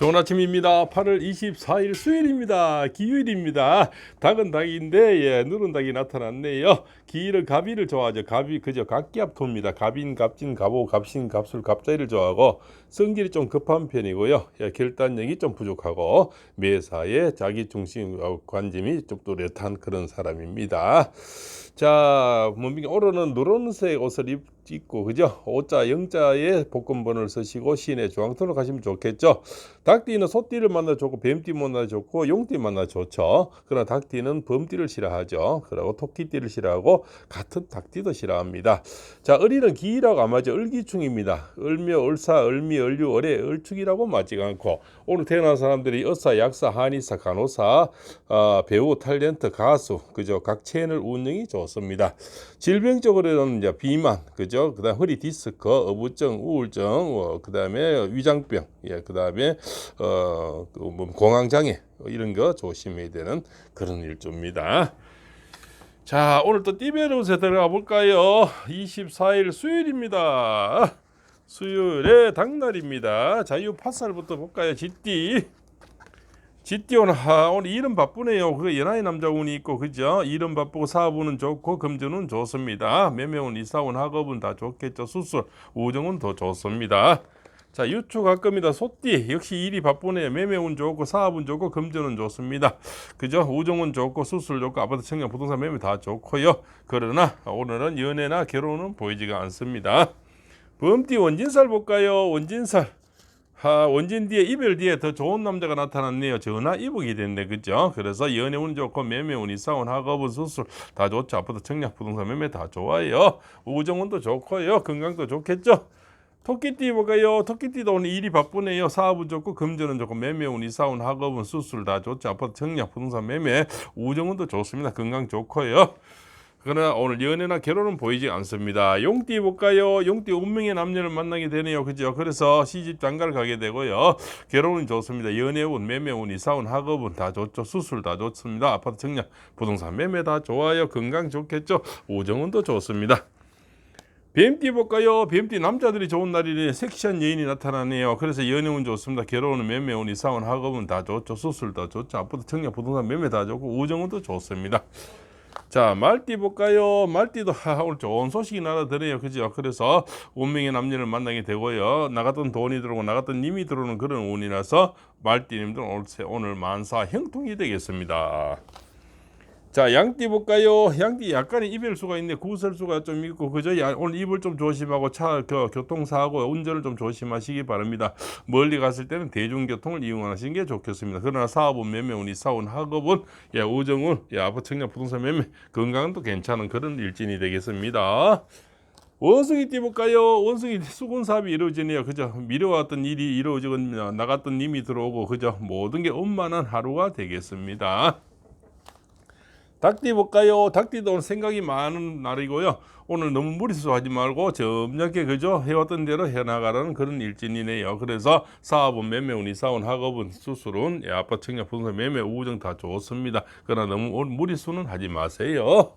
좋은 아침입니다. 8월 24일 수요일입니다. 기휴일입니다. 닭은 닭인데 예, 누른 닭이 나타났네요. 기일은 가비를 좋아하죠. 가비 그저 각기압토입니다. 갑인, 갑진, 갑오, 갑신, 갑술, 갑자이를 좋아하고 성질이 좀 급한 편이고요. 예, 결단력이 좀 부족하고 매사에 자기 중심 어, 관심이 좀 또렷한 그런 사람입니다. 자, 뭡니까? 오늘은 누런색 옷을 입, 입고 그죠? 오자 영자에 복권번호를 쓰시고 시내 중앙터로 가시면 좋겠죠. 닭띠는 소띠를 만나 좋고 뱀띠 만나 좋고 용띠 만나 좋죠. 그러나 닭띠는 범띠를 싫어하죠. 그리고 토끼띠를 싫어하고 같은 닭띠도 싫어합니다. 자, 을이는 기이라고 안 맞죠. 을기충입니다. 을묘, 을사, 을미, 을류, 을의 을축이라고 맞지가 않고 오늘 태어난 사람들이 의사, 약사, 한의사, 간호사, 어, 배우, 탤런트, 가수, 그죠? 각 채널 운영이 좋습니다. 질병적으로는 이제 비만, 그죠? 그다음 허리 디스크, 어부증, 우울증, 어, 그다음에 위장병, 예, 그다음에 어, 그뭐 공황 장애 이런 거 조심해야 되는 그런 일조입니다. 자, 오늘 또 띠베르스에 들어가 볼까요? 24일 수요일입니다. 수요일에 당날입니다. 자유 파살부터 볼까요? 쥐띠. 쥐띠 오늘 하, 오늘 일은 바쁘네요. 그 연하의 남자 운이 있고 그죠? 일은 바쁘고 사업운은 좋고 금전은 좋습니다. 매매운 이사운 학업은 다 좋겠죠. 수술 우정은 더 좋습니다. 자 유축 가끔이다 소띠 역시 일이 바쁘네요. 매매운 좋고 사업은 좋고 금전은 좋습니다. 그죠? 우정은 좋고 수술 좋고 아파트 청약 부동산 매매 다 좋고요. 그러나 오늘은 연애나 결혼은 보이지가 않습니다. 범띠 원진살 볼까요? 원진살. 하, 원진 뒤에 이별 뒤에 더 좋은 남자가 나타났네요. 전화 이북이 됐네, 그죠? 그래서 연애운 좋고 매매운 이사운 학업은 수술 다 좋죠. 아파트 청약 부동산 매매 다 좋아요. 우정운도 좋고요. 건강도 좋겠죠. 토끼띠 볼까요? 토끼띠도 오늘 일이 바쁘네요. 사업은 좋고 금전은 좋고 매매운 이사운 학업은 수술 다 좋죠. 아파트 청약 부동산 매매 우정운도 좋습니다. 건강 좋고요. 그러나 오늘 연애나 결혼은 보이지 않습니다. 용띠 볼까요? 용띠 운명의 남녀를 만나게 되네요. 그죠? 그래서 시집 장가를 가게 되고요. 결혼은 좋습니다. 연애운, 매매운, 이사운, 학업은 다 좋죠. 수술 다 좋습니다. 아파트 청약, 부동산 매매 다 좋아요. 건강 좋겠죠? 우정은도 좋습니다. 뱀띠 볼까요? 뱀띠 남자들이 좋은 날이래 섹시한 여인이 나타나네요. 그래서 연애운 좋습니다. 결혼은 매매운 이사운 학업은 다 좋죠. 수술 다 좋죠. 아파트 청약 부동산 매매 다 좋고 우정은도 좋습니다. 자 말띠 볼까요? 말띠도 하, 오늘 좋은 소식이 날아드네요. 그죠? 그래서 운명의 남녀를 만나게 되고요. 나갔던 돈이 들어오고 나갔던 님이 들어오는 그런 운이라서 말띠님들 오늘 만사 형통이 되겠습니다. 자 양띠 볼까요? 양띠 약간의 이별수가 있네 구설수가 좀 있고 그저 야, 오늘 입을 좀 조심하고 차 그, 교통사고 운전을 좀 조심하시기 바랍니다. 멀리 갔을 때는 대중교통을 이용하시는 게 좋겠습니다. 그러나 사업은 매매운 이 사원 학업은 야 우정은 야 아파트 청약 부동산 매매 건강은 또 괜찮은 그런 일진이 되겠습니다. 원숭이 띠볼까요? 원숭이 수군 사업이 이루어지네요. 그죠? 미뤄왔던 일이 이루어지고 나갔던 님이 들어오고 그죠? 모든 게 원만한 하루가 되겠습니다. 닭띠 볼까요? 닭띠도 오늘 생각이 많은 날이고요. 오늘 너무 무리수하지 말고 점잖게 그죠? 해왔던 대로 해나가라는 그런 일진이네요. 그래서 사업은 매매운 이사운 학업은 수술은 예, 아파트 청약 부동산 매매 우정 다 좋습니다. 그러나 너무 오늘 무리수는 하지 마세요.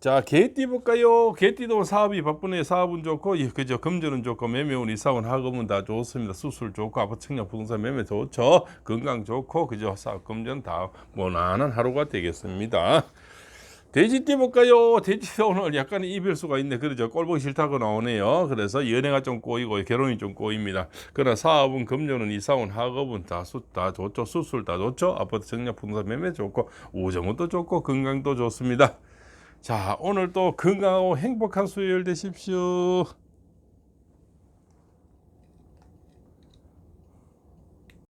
자, 개띠 볼까요? 개띠도 사업이 바쁘네. 사업은 좋고, 예, 그죠? 금전은 좋고, 매매운 이사원 학업은 다 좋습니다. 수술 좋고, 아파트 청약 부동산 매매 좋죠. 건강 좋고, 그죠? 사업 금전 다 무난한 하루가 되겠습니다. 돼지띠 볼까요? 돼지도 오늘 약간 이별수가 있네. 그러죠. 꼴보기 싫다고 나오네요. 그래서 연애가 좀 꼬이고 결혼이 좀 꼬입니다. 그러나 사업은 금전은 이사원 학업은 다, 수, 다 좋죠. 수술 다 좋죠. 아파트 청약 부동산 매매 좋고 우정도 좋고 건강도 좋습니다. 자, 오늘 또 건강하고 행복한 수요일 되십시오.